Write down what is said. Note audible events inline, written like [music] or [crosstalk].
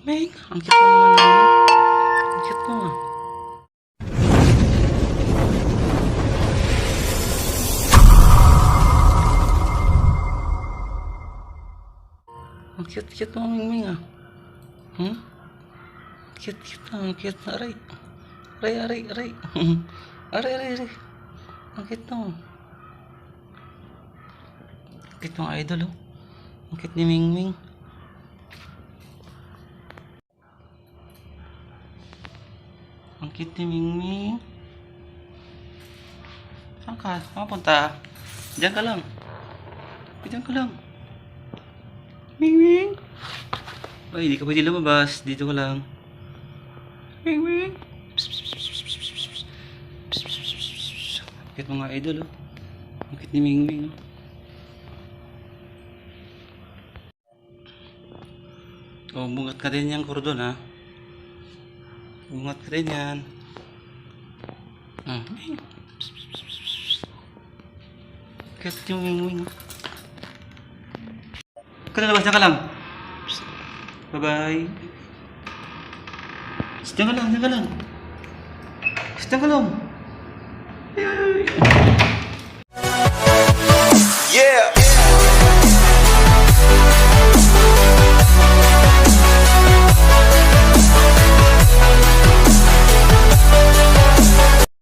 Ming, ang cute mo naman namin. Ang cute mo ah. Ang cute-cute mo, Ming Ming ah. Hmm? Cute-cute na, ang cute na. Aray. Aray, aray, aray. [laughs] aray, aray, aray. Ang cute mo. Ang cute mo, idol oh. Ang cute ni Ming Ming. Ang cute ni Ming Ming. Saan ka? Saan punta? Diyan ka lang. Diyan ka lang. Ming Ming. Ay, hindi ka pwede lumabas. Dito ka lang. Ming Ming. Bakit mga idol, oh. Bakit ni Ming Ming, oh. Oh, bungat ka din yan, kordon, ha? Bungat ka din yan. Bakit yung Ming Ming, oh. Ka na ka lang. Bye-bye. Dyan ka lang, dyan ka lang. Dyan ka lang. Ay, ay.